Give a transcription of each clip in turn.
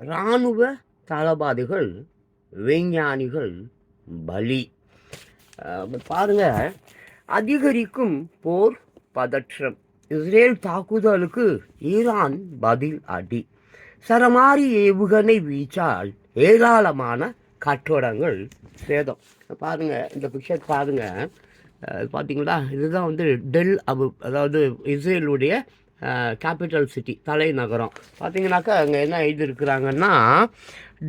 இராணுவ தளபாதிகள் விஞ்ஞானிகள் பலி. பாருங்கள் அதிகரிக்கும் போர் பதற்றம். இஸ்ரேல் தாக்குதலுக்கு ஈரான் பதில் அடி. சரமாரி ஏவுகணை வீச்சால் ஏராளமான கட்டடங்கள் சேதம். பாருங்கள் இந்த பிக்சர் பாருங்கள் பார்த்தீங்களா இதுதான் வந்து டெல் அபு அதாவது இஸ்ரேலுடைய கேபிட்டல் சிட்டி தலைநகரம். பார்த்தீங்கன்னாக்கா அங்கே என்ன எழுதியிருக்கிறாங்கன்னா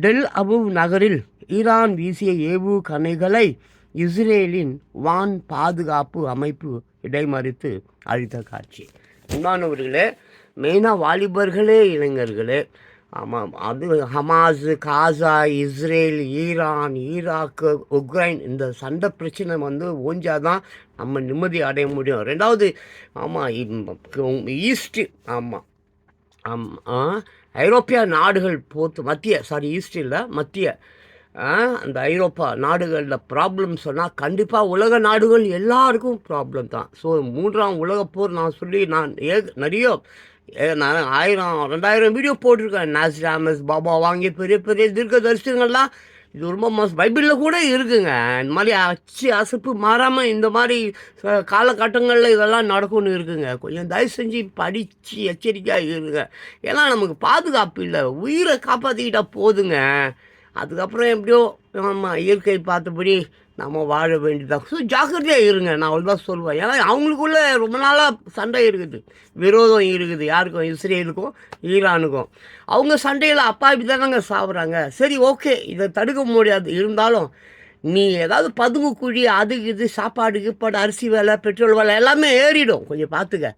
டெல் அபு நகரில் ஈரான் வீசிய ஏவுகணைகளை இஸ்ரேலின் வான் பாதுகாப்பு அமைப்பு இடைமறித்து அழித்த காட்சி. உண்மானவர்களே மெயினாக வாலிபர்களே இளைஞர்களே ஆமாம் அது Hamas Gaza Israel Iran Iraq Ukraine இந்த சண்டை பிரச்சனை வந்து ஓஞ்சாதான் நம்ம நிம்மதி அடைய முடியும். ரெண்டாவது ஆமாம் ஈஸ்ட்டு ஆமாம் ஆமாம் ஐரோப்பிய நாடுகள் போத்து மத்திய சாரி ஈஸ்ட் இல்லை மத்திய அந்த ஐரோப்பா நாடுகளில் ப்ராப்ளம் சொன்னால் கண்டிப்பாக உலக நாடுகள் எல்லாருக்கும் ப்ராப்ளம் தான். ஸோ மூன்றாம் உலகப்போர் நான் சொல்லி நான் ஏ நிறைய நான் ஆயிரம் ரெண்டாயிரம் வீடியோ போட்டிருக்கேன். நாஸ்டாமஸ் பாபா வாங்கி பெரிய பெரிய தீர்க்க தரிசனங்கள்லாம் இது ரொம்ப மோசம். பைபிளில் கூட இருக்குங்க. இந்த மாதிரி அச்சு அசப்பு மாறாமல் இந்த மாதிரி காலகட்டங்களில் இதெல்லாம் நடக்கும்னு இருக்குங்க. கொஞ்சம் தயவு செஞ்சு படித்து எச்சரிக்கையாக இருங்க. ஏன்னா நமக்கு பாதுகாப்பு இல்லை. உயிரை காப்பாற்றிக்கிட்டால் போதுங்க. அதுக்கப்புறம் எப்படியோ ஆமாம் இயற்கை பார்த்தபடி நம்ம வாழ வேண்டியதாக ஸோ ஜாக்கிரதையாக இருங்க. நான் அவ்வளோதான் சொல்லுவேன். ஏன்னா அவங்களுக்குள்ள ரொம்ப நாளாக சண்டை இருக்குது. விரோதம் இருக்குது. யாருக்கும் இஸ்ரேலுக்கும் ஈரானுக்கும். அவங்க சண்டையில் அப்பா இப்படி தானங்க சாப்பிட்றாங்க சரி ஓகே. இதை தடுக்க முடியாது. இருந்தாலும் நீ ஏதாவது பதுங்கு குழி அதுக்கு இது சாப்பாடு கீப்பாடு அரிசி விலை பெட்ரோல் விலை எல்லாமே ஏறிடும். கொஞ்சம் பார்த்துக்க.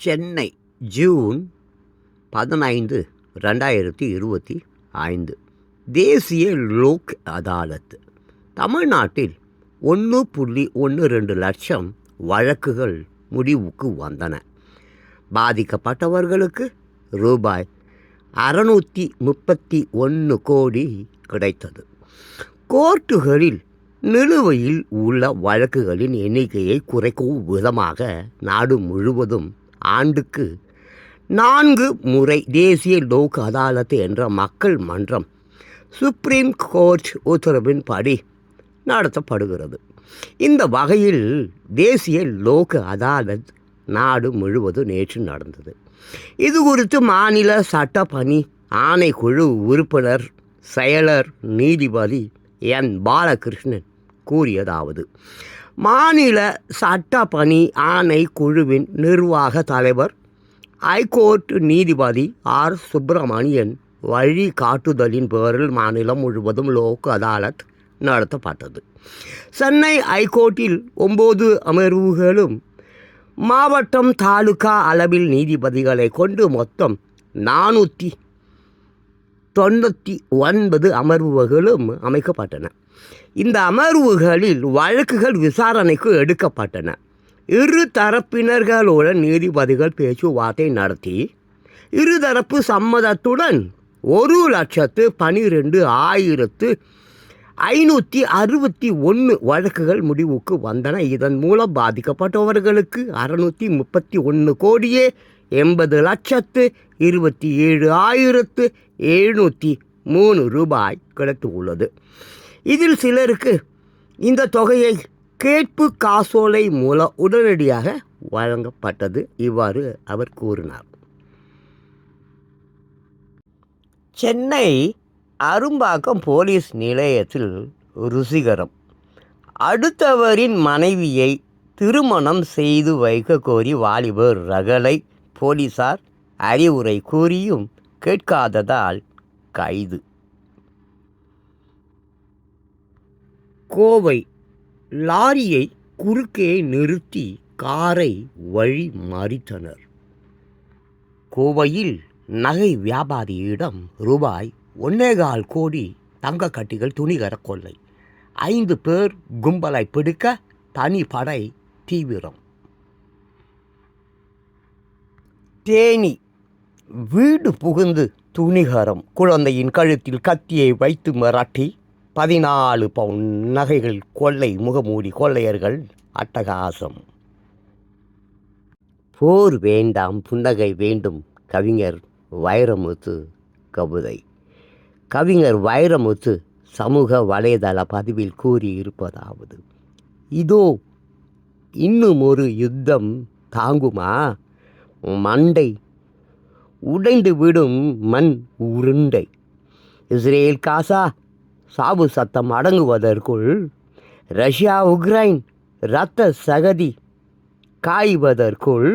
சென்னை ஜூன் பதினைந்து ரெண்டாயிரத்தி இருபத்தி ஐந்து. தேசிய லோக் அதாலத். தமிழ்நாட்டில் ஒன்று புள்ளி ஒன்று ரெண்டு லட்சம் வழக்குகள் முடிவுக்கு வந்தன. பாதிக்கப்பட்டவர்களுக்கு ரூபாய் அறநூற்றி முப்பத்தி ஒன்று கோடி கிடைத்தது. கோர்ட்டுகளில் நிலுவையில் உள்ள வழக்குகளின் எண்ணிக்கையை குறைக்கும் விதமாக நாடு முழுவதும் ஆண்டுக்கு நான்கு முறை தேசிய லோக் அதாலத் என்ற மக்கள் மன்றம் சுப்ரீம் கோர்ட் உத்தரவின்படி நடத்தப்படுகிறது. இந்த வகையில் தேசிய லோக் அதாலத் நாடு முழுவதும் நேற்று நடந்தது. இது குறித்து மாநில சட்ட பணி ஆணைக்குழு உறுப்பினர் செயலர் நீதிபதி என். பாலகிருஷ்ணன் கூறியதாவது மாநில சட்ட பணி ஆணைக்குழுவின் நிர்வாக தலைவர் ஐகோர்ட் நீதிபதி ஆர். சுப்பிரமணியன் வழிகாட்டுதலின் பேரில் மாநிலம் முழுவதும் லோக் அதாலத் நடத்தப்பட்டது சென்னை ஐகோர்ட்டில் ஒம்பது அமர்வுகளும் மாவட்டம் தாலுகா அளவில் நீதிபதிகளை கொண்டு மொத்தம் நானூற்றி தொண்ணூற்றி ஒன்பது அமர்வுகளும் அமைக்கப்பட்டன. இந்த அமர்வுகளில் வழக்குகள் விசாரணைக்கு எடுக்கப்பட்டன. இரு தரப்பினர்களுடன் நீதிபதிகள் பேச்சுவார்த்தை நடத்தி இருதரப்பு சம்மதத்துடன் ஒரு லட்சத்து பனிரெண்டு ஆயிரத்து ஐநூற்றி அறுபத்தி ஒன்று வழக்குகள் முடிவுக்கு வந்தன. இதன் மூலம் பாதிக்கப்பட்டவர்களுக்கு அறுநூற்றி முப்பத்தி ஒன்று கோடியே எண்பது லட்சத்து இருபத்தி ஏழு ஆயிரத்து எழுநூற்றி மூணு ரூபாய் கிடைத்து உள்ளது. இதில் சிலருக்கு இந்த தொகையை கேட்பு காசோலை மூலம் உடனடியாக வழங்கப்பட்டது. இவ்வாறு அவர் கூறினார். சென்னை அரும்பாக்கம் போலீஸ் நிலையத்தில் ருசிகரம். அடுத்தவரின் மனைவியை திருமணம் செய்து வைக்க கோரி வாலிபர் ரகளை போலீசார் அறிவுரை கூறியும் கேட்காததால் கைது. கோவை லாரியை குறுக்கே நிறுத்தி காரை வழி மறித்தனர். கோவையில் நகை வியாபாரியிடம் ரூபாய் ஒன்னேகால் கோடி தங்க கட்டிகள் துணிகர கொள்ளை. ஐந்து பேர் கும்பலை பிடிக்க தனி படை தீவிரம். தேனி. வீடு புகுந்து துணிகரம். குழந்தையின் கழுத்தில் கத்தியை வைத்து மிரட்டி பதினாலு பவுன் நகைகள் கொள்ளை முகமூடி கொள்ளையர்கள் அட்டகாசம். போர் வேண்டாம் புன்னகை வேண்டும் கவிஞர் வைரமுத்து கவிதை. கவிஞர் வைரமுத்து சமூக வலைதள பதிவில் கூறியிருப்பதாவது இதோ இன்னும் ஒரு யுத்தம் தாங்குமா? மண்டை உடைந்து விடும் மண் உருண்டை. இஸ்ரேல் காசா சாவு சத்தம் அடங்குவதற்குள் ரஷ்யா உக்ரைன் இரத்த சகதி காய்வதற்குள்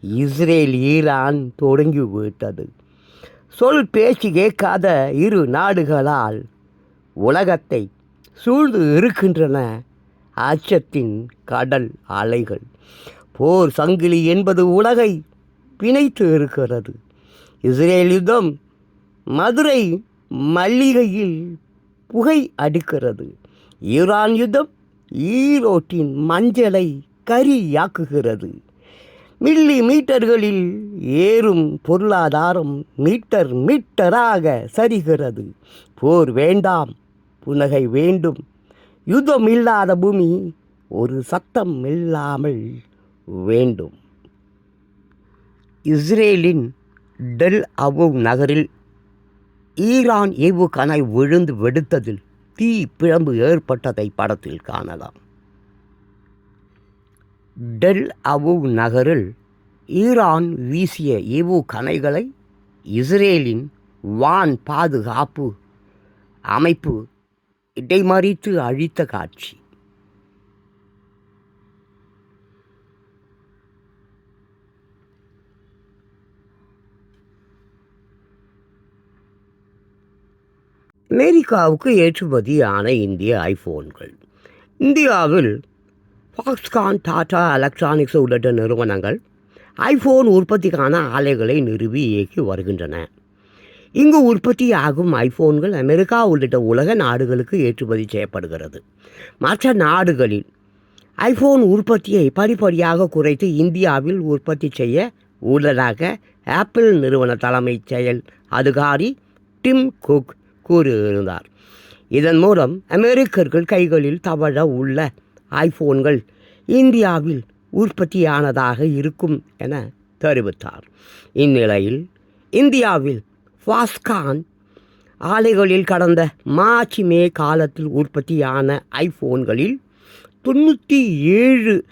இஸ்ரேல் ஈரான் தொடங்கிவிட்டது. சொல் பேச்சு கேட்காத இரு நாடுகளால் உலகத்தை சூழ்ந்து இருக்கின்றன அச்சத்தின் கடல் அலைகள். போர் சங்கிலி என்பது உலகை பிணைத்து இருக்கிறது. இஸ்ரேல் யுத்தம் மதுரை மல்லிகையில் புகை அடிக்கிறது. ஈரான் யுத்தம் ஈரோட்டின் மஞ்சளை கரியாக்குகிறது. மில்லி மீட்டர்களில் ஏறும் பொருளாதாரம் மீட்டர் மீட்டராக சரிகிறது. போர் வேண்டாம் புனகை வேண்டும். யுத்தம் இல்லாத பூமி ஒரு சத்தம் இல்லாமல் வேண்டும். இஸ்ரேலின் டெல் அவு நகரில் ஈரான் ஏவுகணை விழுந்து வெடித்ததில் தீ பிழம்பு ஏற்பட்டதை படத்தில் காணலாம். டெல் அவு நகரில் ஈரான் வீசிய ஏவுகணைகளை இஸ்ரேலின் வான் பாதுகாப்பு அமைப்பு இடைமறித்து அழித்த காட்சி. அமெரிக்காவுக்கு ஏற்றுமதியான இந்திய ஐஃபோன்கள் இந்தியாவில் ஃபாக்ஸ்கான் டாடா எலக்ட்ரானிக்ஸ் உள்ளிட்ட நிறுவனங்கள் ஐஃபோன் உற்பத்திக்கான ஆலைகளை நிறுவி இயக்கி வருகின்றன. இங்கு உற்பத்தியாகும் ஐஃபோன்கள் அமெரிக்கா உள்ளிட்ட உலக நாடுகளுக்கு ஏற்றுமதி செய்யப்படுகிறது. மற்ற நாடுகளில் ஐஃபோன் உற்பத்தியை படிப்படியாக குறைத்து இந்தியாவில் உற்பத்தி செய்ய உள்ளதாக ஆப்பிள் நிறுவன தலைமைச் செயல் அதிகாரி டிம் குக் கூறியிருந்தார். இதன் மூலம் அமெரிக்கர்கள் கைகளில் தவழ உள்ள ஐஃபோன்கள் இந்தியாவில் உற்பத்தியானதாக இருக்கும் என தெரிவித்தார். இந்நிலையில் இந்தியாவில் ஃபாஸ்கான் ஆலைகளில் கடந்த மார்ச் மே காலத்தில் உற்பத்தியான ஐஃபோன்களில் தொண்ணூற்றி ஏழு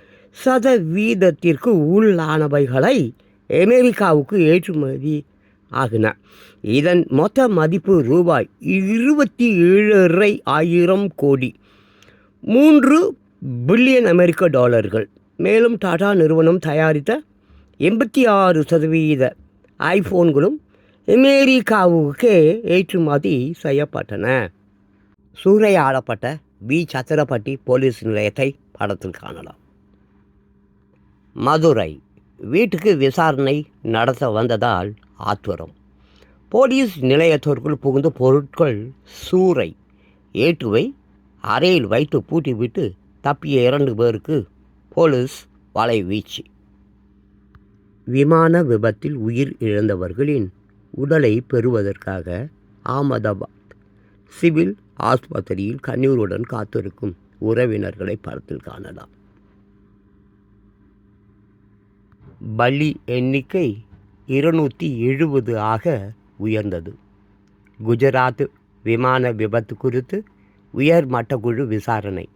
சதவீதத்திற்கு உள்ளானவைகளை அமெரிக்காவுக்கு ஏற்றுமதி ஆகின. இதன் மொத்த மதிப்பு ரூபாய் இருபத்தி ஏழரை ஆயிரம் கோடி. மூன்று பில்லியன் அமெரிக்க டாலர்கள். மேலும் டாடா நிறுவனம் தயாரித்த எண்பத்தி ஆறு சதவீத ஐஃபோன்களும் அமெரிக்காவுக்கே ஏற்றுமதி செய்யப்பட்டன. சூறையாடப்பட்ட பி சத்திரப்பட்டி போலீஸ் நிலையத்தை படத்தில் காணலாம். மதுரை வீட்டுக்கு விசாரணை நடத்த வந்ததால் ஆத்துவரம் போலீஸ் நிலையத்திற்குள் புகுந்த பொருட்கள் சூறை ஏற்றுவை அறையில் வைத்து பூட்டிவிட்டு தப்பிய இரண்டு பேருக்கு போலீஸ் வலை வீச்சு. விமான விபத்தில் உயிர் இழந்தவர்களின் உடலை பெறுவதற்காக ஆமதாபாத் சிவில் ஆஸ்பத்திரியில் கண்ணீருடன் காத்திருக்கும் உறவினர்களை படத்தில் காணலாம். பலி எண்ணிக்கை இருநூற்றி எழுபது ஆக உயர்ந்தது. குஜராத் விமான விபத்து குறித்து உயர்மட்ட குழு விசாரணை.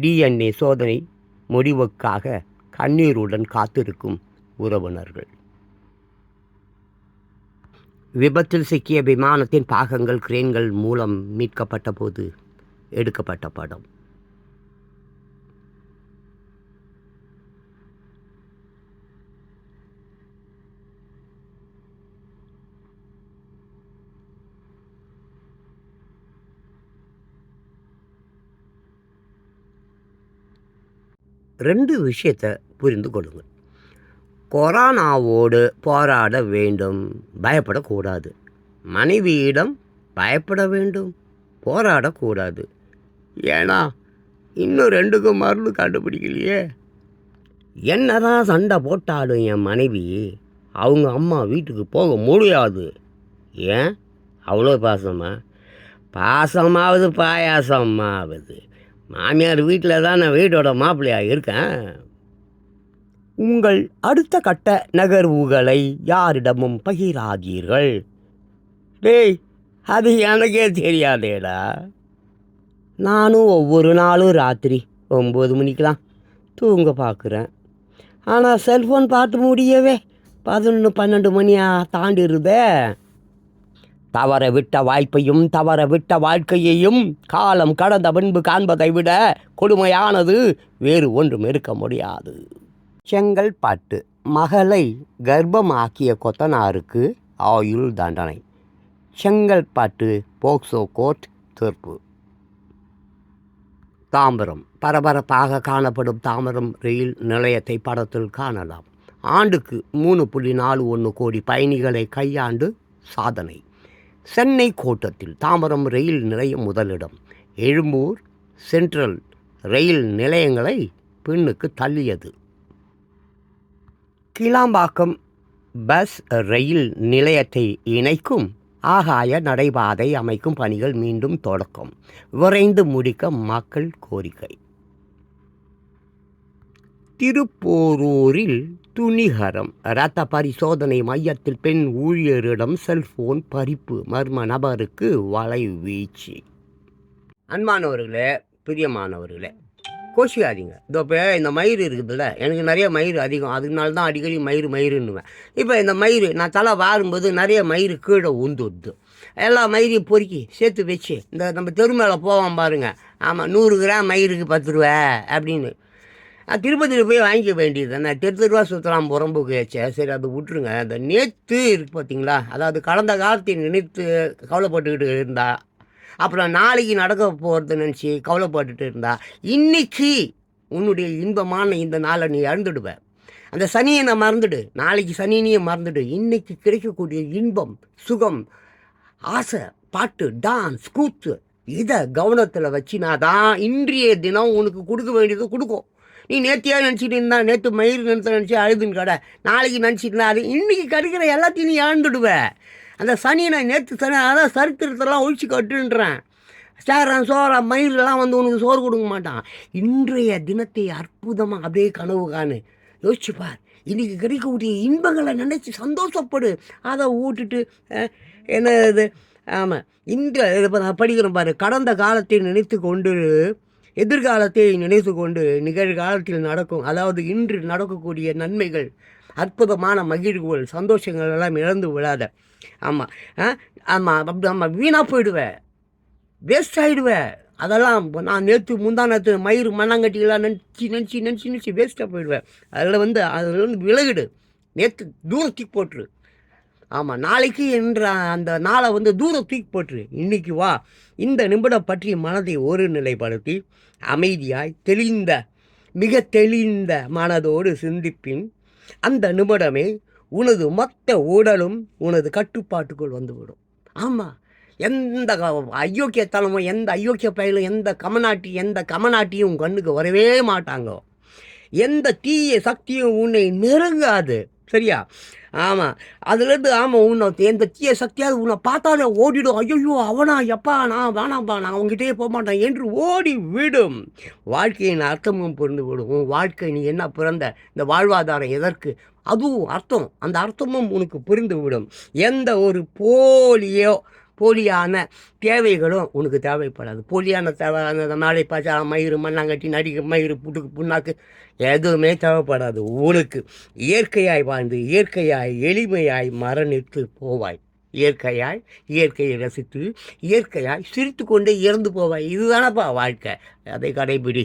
டிஎன்ஏ சோதனை முடிவுக்காக கண்ணீருடன் காத்திருக்கும் உறவினர்கள். விபத்தில் சிக்கிய விமானத்தின் பாகங்கள் கிரேன்கள் மூலம் மீட்கப்பட்ட போது எடுக்கப்பட்ட படம். ரெண்டு விஷயத்தை புரிந்து கொள்ளுங்கள். கொரோனாவோடு போராட வேண்டும் பயப்படக்கூடாது. மனைவியிடம் பயப்பட வேண்டும் போராடக்கூடாது. ஏன்னா இன்னும் ரெண்டுக்கும் மருந்து கண்டுபிடிக்கலையே. என்னதான் சண்டை போட்டாலும் என் மனைவி அவங்க அம்மா வீட்டுக்கு போக முடியாது. ஏன்? அவ்வளோ பாசமா? பாசமாவது பாயாசமாவது. மாமியார் வீட்டில் தான் நான் வீட்டோட மாப்பிள்ளையாக இருக்கேன். உங்கள் அடுத்த கட்ட நகர்வுகளை யாரிடமும் பகிராதீர்கள். டேய் அது எனக்கே தெரியாதேடா. நானும் ஒவ்வொரு நாளும் ராத்திரி ஒம்பது மணிக்கெலாம் தூங்க பார்க்குறேன். ஆனால் செல்ஃபோன் பார்த்து முடியவே பதினொன்று பன்னெண்டு மணியாக தாண்டிடுதே தவற விட்ட வாய்ப்பையும் தவற விட்ட வாழ்க்கையையும் காலம் கடந்த பின்பு காண்பதை விட கொடுமையானது வேறு ஒன்றும் இருக்க முடியாது. செங்கல்பாட்டு மகளை கர்ப்பமாக்கிய கொத்தனாருக்கு ஆயுள் தண்டனை. செங்கல்பாட்டு போக்சோ கோர்ட் தீர்ப்பு. தாம்பரம் பரபரப்பாக காணப்படும் தாம்பரம் ரயில் நிலையத்தை படத்தில் காணலாம். ஆண்டுக்கு மூணு புள்ளி நாலு ஒன்று கோடி பயணிகளை கையாண்டு சாதனை. சென்னை கோட்டத்தில் தாம்பரம் ரயில் நிலையம் முதலிடம். எழும்பூர் சென்ட்ரல் ரயில் நிலையங்களை பின்னுக்கு தள்ளியது. கிளாம்பாக்கம் பஸ் ரயில் நிலையத்தை இணைக்கும் ஆகாய நடைபாதை அமைக்கும் பணிகள் மீண்டும் தொடக்கம். விரைந்து முடிக்க மக்கள் கோரிக்கை. திருப்போரூரில் துணிகரம். இரத்த பரிசோதனை மையத்தில் பெண் ஊழியரிடம் செல்போன் பறிப்பு. மர்ம நபருக்கு வலை வீச்சு. அன்பானவர்களே பிரியமானவர்களே கோஷிக்காதீங்க இதோ இப்போ இந்த மயிர் இருக்குதுல்ல எனக்கு நிறைய மயிர் அதிகம். அதனால தான் அடிக்கடி மயிர் மயிருன்னுவேன் இப்போ இந்த மயிர் நான் தலை வாரும்போது நிறைய மயிர் கீழே உந்துடுது எல்லா மயிரையும் பொறுக்கி சேர்த்து வச்சு இந்த நம்ம தெரு மேலே போவோம் பாருங்கள் ஆமாம் நூறு கிராம் மயிருக்கு பத்து ரூபா அப்படின்னு. திருப்பதியில் போய் வாங்கிக்க வேண்டியது தானே. தெரு தெருவா சுற்றலாம் புறம்புக்கு வச்சேன் சரி அது விட்டுருங்க. அந்த நேற்று இருக்கு பார்த்தீங்களா அதாவது கடந்த காலத்தை நினைத்து கவலைப்பட்டுக்கிட்டு இருந்தா. அப்புறம் நாளைக்கு நடக்க போகிறது நினச்சி கவலைப்பட்டுட்டு இருந்தா. இன்னைக்கு உன்னுடைய இன்பமான இந்த நாளை நீ இழந்துடுவ அந்த சனியை நான் மறந்துடு. நாளைக்கு சனியனையே மறந்துடு. இன்னைக்கு கிடைக்கக்கூடிய இன்பம் சுகம் ஆசை பாட்டு டான்ஸ் கூத்து இதை கவனத்தில் வச்சினா தான் இன்றைய தினம் உனக்கு கொடுக்க வேண்டியது கொடுக்கும். நீ நேத்தியா நினச்சிட்டு இருந்தா நேற்று மயிர் நினைத்த நினச்சி அழுதுன்னு கடை நாளைக்கு நினச்சிட்டு இருந்தா அது இன்றைக்கி கிடைக்கிற எல்லாத்தையும் நீ இழந்துடுவேன் அந்த சனியை நான் நேற்று சனி அதான் சரித்திரத்தெல்லாம் ஒழிச்சு கட்டுன்றேன். சேரன் சோறா மயிலெல்லாம் வந்து உனக்கு சோறு கொடுக்க மாட்டான். இன்றைய தினத்தை அற்புதமாக அப்படியே கனவு காணு. யோசிச்சு பார். கிடைக்கக்கூடிய இன்பங்களை நினச்சி சந்தோஷப்படு. அதை ஊட்டுட்டு என்ன இது ஆமாம் இந்த இப்போ நான் படிக்கிறேன் பாரு. கடந்த காலத்தை நினைத்து கொண்டு எதிர்காலத்தை நினைத்து கொண்டு நிகழ்காலத்தில் நடக்கும் அதாவது இன்று நடக்கக்கூடிய நன்மைகள் அற்புதமான மகிழ்வுகள் சந்தோஷங்கள் எல்லாம் இழந்து விடாத. ஆமாம் ஆமாம் அப்படி ஆமாம் வீணாக போயிடுவேன் வேஸ்ட் ஆகிடுவேன் அதெல்லாம் நான் நேற்று முந்தா நேற்று மயிறு மண்ணாங்கட்டிலாம் நினச்சி நினச்சி நினச்சி நினச்சி வேஸ்ட்டாக போயிடுவேன் அதில் வந்து அதில் வந்து விலகிடு. நேற்று தூரத்துக்கு போட்டுரு. ஆமாம் நாளைக்கு என்ற அந்த நாளை வந்து தூரம் தூக்கி போட்டுரு. இன்னைக்கு வா. இந்த நிமிடம் பற்றி மனதை ஒரு நிலைப்படுத்தி அமைதியாய் தெளிந்த மிக தெளிந்த மனதோடு சிந்திப்பின் அந்த நிமிடமே உனது மொத்த உடலும் உனது கட்டுப்பாட்டுக்குள் வந்துவிடும். ஆமாம் எந்த அயோக்கிய அயோக்கியத்தனமும் எந்த அயோக்கிய பயிலும் எந்த கமநாட்டி எந்த கமநாட்டியும் உன் கண்ணுக்கு வரவே மாட்டாங்க. எந்த தீய சக்தியும் உன்னை நெருங்காது. சரியா? ஆமாம் அதுலேருந்து ஆமாம் உன்னை எந்த தீய சக்தியாவது உன்னை பார்த்தாலே ஓடிடும். ஐயோ அவனா எப்பா நான் வேணாம்ப்பா நான் அவங்ககிட்டயே போக மாட்டேன் என்று ஓடி விடும் வாழ்க்கையின் அர்த்தமும் புரிந்து விடும் உன் வாழ்க்கை நீ என்ன பிறந்த இந்த வாழ்வாதாரம் எதற்கு? அதுவும் அர்த்தம். அந்த அர்த்தமும் உனக்கு புரிந்து விடும். எந்த ஒரு போலியோ போலியான தேவைகளும் உனக்கு தேவைப்படாது. போலியான தேவையான நாளை பார்த்தா மயிறு மண்ணாங்கட்டி நடிக்க மயிறு புட்டுக்கு புண்ணாக்கு எதுவுமே தேவைப்படாது. உனக்கு இயற்கையாய் வாழ்ந்து இயற்கையாய் எளிமையாய் மரணித்து போவாய். இயற்கையாய் இயற்கையை ரசித்து இயற்கையாய் சிரித்து கொண்டே இறந்து போவாய். இதுதானப்பா வாழ்க்கை. அதை கடைபிடி.